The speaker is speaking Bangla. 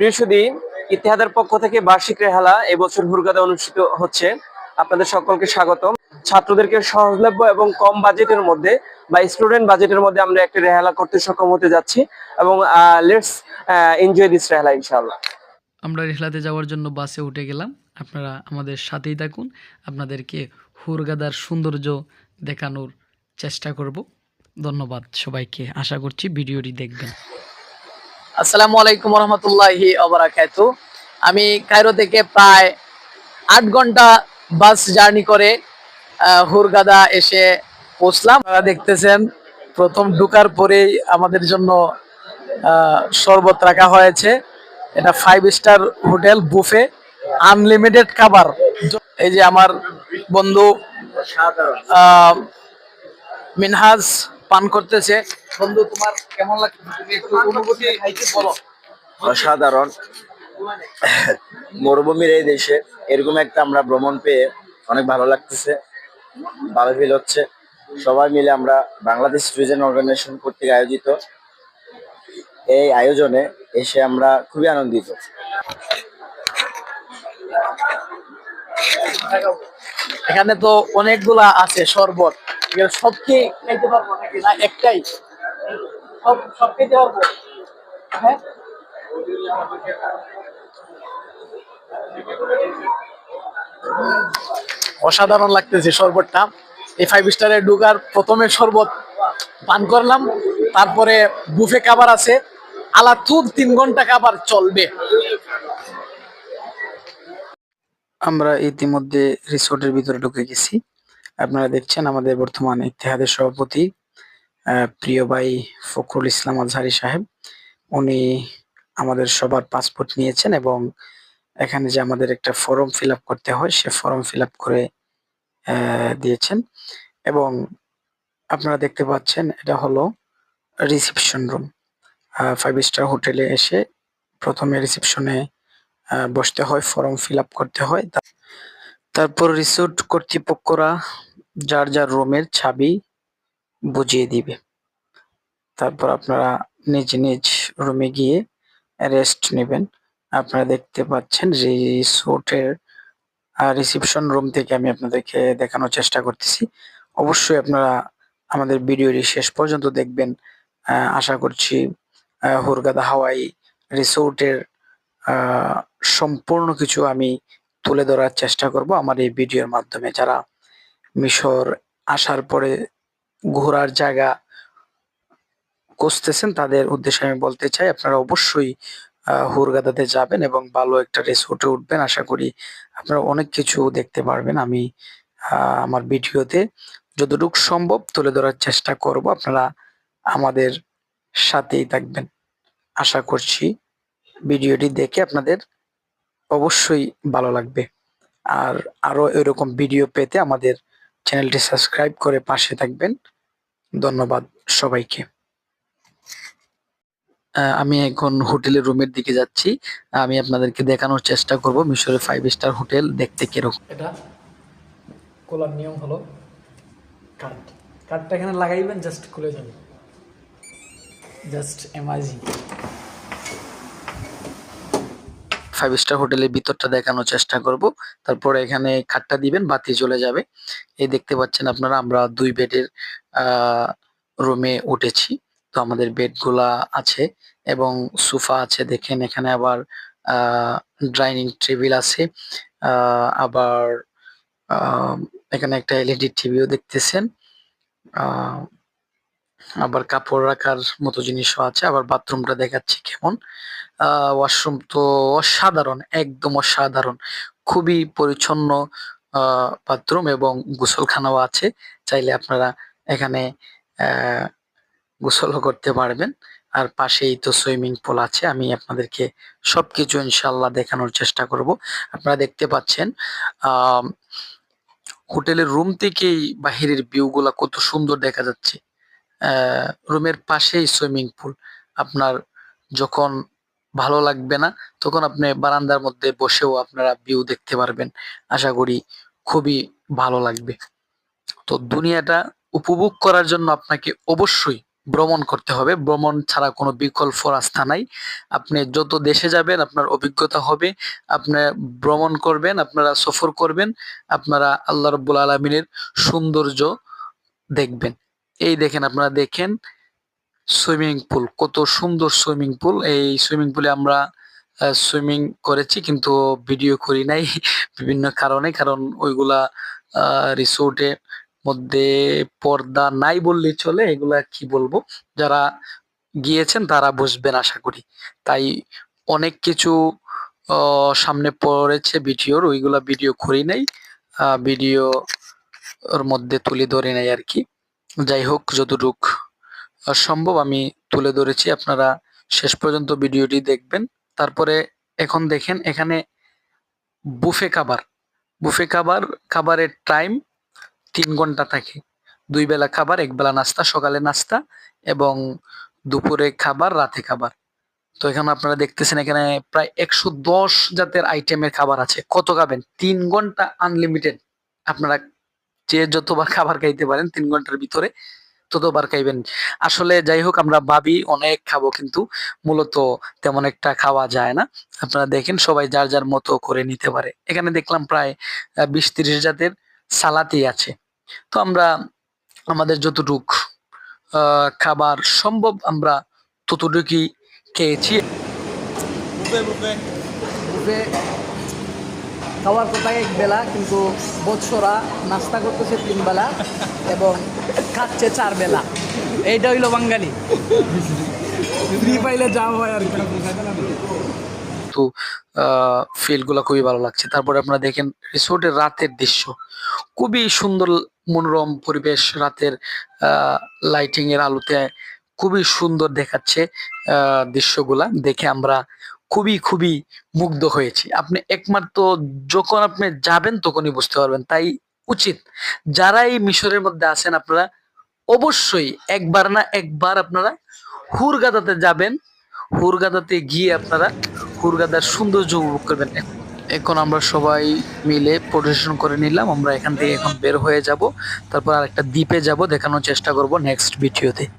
প্রিয় ইতিহাদের পক্ষ থেকে বার্ষিক রেহালা এবছর হুরগাদা অনুষ্ঠিত হচ্ছে। আপনাদের সকলকে স্বাগতম। ছাত্রদেরকে সহজলভ্য এবং কম বাজেটের মধ্যে বা স্টুডেন্ট বাজেটের মধ্যে আমরা একটা রেহালা করতে সক্ষম হতে যাচ্ছি এবং লেটস এনজয় দিস রেহালা, ইনশাআল্লাহ। আমরা রেহলাতে যাওয়ার জন্য বাসে উঠে গেলাম। আপনারা আমাদের সাথেই থাকুন। আপনাদেরকে হুরগাদার সৌন্দর্য দেখানোর চেষ্টা করব। ধন্যবাদ সবাইকে। আশা করছি ভিডিওটি দেখবেন। আসসালামু আলাইকুম রহমতুল্লাহি অবরাকাত আমি কায়রো থেকে প্রায় আট ঘণ্টা বাস জার্নি করে হুরগাদা এসে পৌঁছলাম। দেখতেছেন, প্রথম ঢুকার পরেই আমাদের জন্য শরবত রাখা হয়েছে। এটা five star hotel, buffet, unlimited খাবার। এই যে আমার বন্ধু মিনহাজ পান করতেছে। বন্ধু তোমার কেমন লাগছে? তুমি একটু অনুভূতি বলো। অসাধারণ। মরুভূমির এই দেশে এরকম একটা আমরা ভ্রমণ পেয়ে অনেক ভালো লাগতেছে ভালো ফিল হচ্ছে। সবাই মিলে আমরা বাংলাদেশ ট্যুরিজম অর্গানাইজেশন কর্তৃক আয়োজিত এই আয়োজনে এসে আমরা খুবই আনন্দিত। এখানে তো অনেকগুলা আছে শরবত। কি খাইতে পারব নাকি? না, একটাই। পারব? হ্যাঁ? অসাধারণ লাগতেছে শরবতটা। এই ফাইভ স্টারে ঢুকার প্রথমে শরবত পান করলাম, তারপরে বুফে খাবার আছে। আলাতুর তিন ঘণ্টা খাবার চলবে। আমরা ইতিমধ্যে রিসোর্টের ভিতরে ঢুকে গেছি। আপনারা দেখছেন আমাদের বর্তমান ইতিহাদের সভাপতি প্রিয় ভাই ফখরুল ইসলাম আজহারি সাহেব। উনি আমাদের সবার পাসপোর্ট নিয়েছেন এবং এখানে যে আমাদের একটা ফর্ম ফিল করতে হয়, সে ফর্ম ফিল করে দিয়েছেন। এবং আপনারা দেখতে পাচ্ছেন এটা হলো রিসেপশন রুম ফাইভ স্টার হোটেলে এসে প্রথমে রিসেপশনে বসতে হয় ফর্ম ফিল করতে হয়। তারপর রিসোর্ট কর্তৃপক্ষরা যার যার রুমের ছাবি বুঝিয়ে দিবে। তারপর আপনারা নিজ নিজ রুমে গিয়ে রেস্ট নেবেন। আপনারা দেখতে পাচ্ছেন রিসোর্টের রিসিপশন রুম থেকে আমি আপনাদেরকে দেখানোর চেষ্টা করতেছি। অবশ্যই আপনারা আমাদের ভিডিওটি শেষ পর্যন্ত দেখবেন। আশা করছি হুরগাদা হাওয়াই রিসোর্টের সম্পূর্ণ কিছু আমি তুলে ধরার চেষ্টা করব আমার এই ভিডিওর মাধ্যমে। যারা মিশর আসার পরে ঘোরার জায়গা খুঁজতেছেন, তাদের উদ্দেশ্যে আমি বলতে চাই, আপনারা অবশ্যই হুরগাদাতে যাবেন এবং ভালো একটা রিসোর্টে উঠবেন। আশা করি আপনারা অনেক কিছু দেখতে পারবেন। আমি আমার ভিডিওতে যতটুকু সম্ভব তুলে ধরার চেষ্টা করব। আপনারা আমাদের সাথেই থাকবেন। আশা করছি ভিডিওটি দেখে আপনাদের অবশ্যই ভালো লাগবে। আর আরও এরকম ভিডিও পেতে আমাদের চ্যানেলটি সাবস্ক্রাইব করে পাশে থাকবেন। ধন্যবাদ সবাইকে। আমি এখন হোটেলের রুমের দিকে যাচ্ছি। আমি আপনাদেরকে দেখানোর চেষ্টা করব মিশরের ফাইভ স্টার হোটেল দেখতে কীরকম। এটা খোলার নিয়ম হলো কার্ড কার্ডটা এখানে লাগাইবেন জাস্ট খুলে যাবে। জাস্ট এমাজিং ফাইভ স্টার হোটেলের ভিতরটা দেখানোর চেষ্টা করব। তারপরে এখানে খাটটা দিবেন, বাতি চলে যাবে। এই দেখতে পাচ্ছেন আপনারা, আমরা দুই বেডের রুমে উঠেছি। তো আমাদের বেডগুলা আছে এবং সোফা আছে, দেখেন এখানে আবার ডাইনিং টেবিল আছে আবার এখানে একটা এলইডি টিভিও দেখতেছেন। আবার কাপড় রাখার মতো জিনিসও আছে, আবার বাথরুমটা দেখাচ্ছি কেমন। ওয়াশরুম তো অসাধারণ, একদম অসাধারণ। খুবই পরিচ্ছন্ন বাথরুম এবং গোসলখানাও আছে। চাইলে আপনারা এখানে গোসলও করতে পারবেন। আর পাশেই তো সুইমিং পুল আছে, আমি আপনাদেরকে সবকিছু ইনশাল্লাহ দেখানোর চেষ্টা করব। আপনারা দেখতে পাচ্ছেন হোটেলের রুম থেকেই বাহিরের ভিউ গুলা কত সুন্দর দেখা যাচ্ছে। রুমের পাশেই সুইমিং পুল। আপনার যখন ভালো লাগবে না, তখন আপনি বারান্দার মধ্যে বসেও আপনারা ভিউ দেখতে পারবেন। আশা করি খুবই ভালো লাগবে। তো দুনিয়াটা উপভোগ করার জন্য আপনাকে অবশ্যই ভ্রমণ করতে হবে। ভ্রমণ ছাড়া কোনো বিকল্প রাস্তা নাই। আপনি যত দেশে যাবেন, আপনার অভিজ্ঞতা হবে। আপনি ভ্রমণ করবেন, আপনারা সফর করবেন, আপনারা আল্লাহ রব্বুল আলমিনের সৌন্দর্য দেখবেন। এই দেখেন আপনারা দেখেন সুইমিং পুল, কত সুন্দর সুইমিং পুল। এই সুইমিং পুলে আমরা সুইমিং করেছি কিন্তু ভিডিও করি নাই বিভিন্ন কারণে, কারণ ওইগুলা রিসোর্টে মধ্যে পর্দা নাই বললেই চলে, এগুলা কি বলব? যারা গিয়েছেন তারা বুঝবেন আশা করি। তাই অনেক কিছু সামনে পড়েছে ভিডিওর, ওইগুলা ভিডিও করি নাই ভিডিও ওর মধ্যে তুলে ধরে নাই আর কি। যাই হোক যতটুক সম্ভব আমি তুলে ধরেছি। আপনারা শেষ পর্যন্ত ভিডিওটি দেখবেন। তারপরে এখন দেখেন, এখানে বুফে খাবার। বুফে খাবার, খাবারের টাইম তিন ঘণ্টা থাকে। দুই বেলা খাবার, এক বেলা নাস্তা, সকালে নাস্তা এবং দুপুরে খাবার, রাতে খাবার। তো এখানে আপনারা দেখতেছেন, এখানে প্রায় একশো দশ জাতের আইটেমের খাবার আছে। কত খাবেন? তিন ঘণ্টা আনলিমিটেড আপনারা যে যতবার খাবার খাইতে পারেন তিন ঘণ্টার ভিতরে ততবার খাইবেন। আসলে যাই হোক আমরা ভাবি অনেক খাব কিন্তু মূলত তেমন একটা খাওয়া যায় না। আপনারা দেখেন সবাই যার যার মতো করে নিতে পারে। এখানে দেখলাম প্রায় বিশ তিরিশ জাতের সালাতি আছে। তো আমরা আমাদের যতটুক আহ, খাবার সম্ভব আমরা ততটুকুই খেয়েছি। খাওয়ার কথা এক বেলা, কিন্তু বৎসরা নাস্তা করতেছে তিন বেলা এবং খাচ্ছে চার বেলা। এইটা হইল বাঙালি। ফ্রি পাইলে যা হয় আর কি। কিন্তু ফিলগুলা খুবই ভালো লাগছে। তারপরে আপনারা দেখেন রিসোর্টের রাতের দৃশ্য। খুবই সুন্দর মনোরম পরিবেশ রাতের লাইটিং এর আলোতে খুবই সুন্দর দেখাচ্ছে দৃশ্যগুলা দেখে আমরা খুবই খুবই মুগ্ধ হয়েছি। আপনি একমাত্র যখন আপনি যাবেন তখনই বুঝতে পারবেন, তাই উচিত। যারা এই মিশরের মধ্যে আছেন আপনারা, অবশ্যই একবার না একবার আপনারা হুরগাদাতে যাবেন। হুরগাদাতে গিয়ে আপনারা হুরগাদার সৌন্দর্য উপভোগ করবেন। এখন আমরা সবাই মিলে প্রদর্শন করে নিলাম, আমরা এখান থেকে এখন বের হয়ে যাব, তারপর আরেকটা দ্বীপে যাব, দেখানোর চেষ্টা করব নেক্সট ভিডিওতে